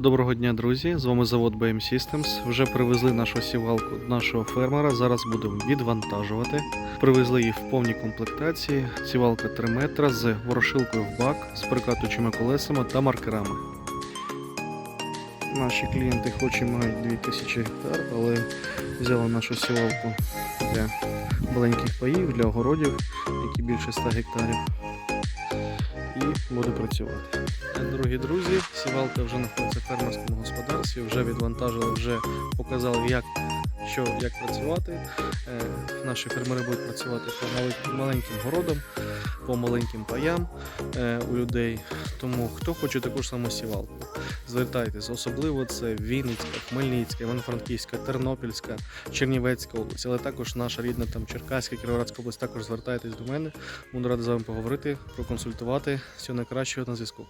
Доброго дня, друзі! З вами завод BM Systems. Вже привезли нашу сівалку нашого фермера. Зараз будемо відвантажувати. Привезли її в повній комплектації. Сівалка 3 метра з ворошилкою в бак, з прикатуючими колесами та маркерами. Наші клієнти хоч і мають 2000 гектар, але взяли нашу сівалку для маленьких паїв, для огородів, які більше 100 гектарів. І буде працювати. Дорогі друзі, сівалка вже знаходиться в фермерському господарстві, вже відвантажили, вже показали, як, що, як працювати. Е, Наші фермери будуть працювати по малень- маленьким городам, по маленьким паям е, у людей. Тому хто хоче таку ж саму сівалку, звертайтесь. Особливо це Вінницька, Хмельницька, Івано-Франківська, Тернопільська, Чернівецька область, але також наша рідна там Черкаська, Кіровоградська область. Також звертайтесь до мене. Буду радий з вами поговорити, проконсультувати. Всього найкращого на зв'язку.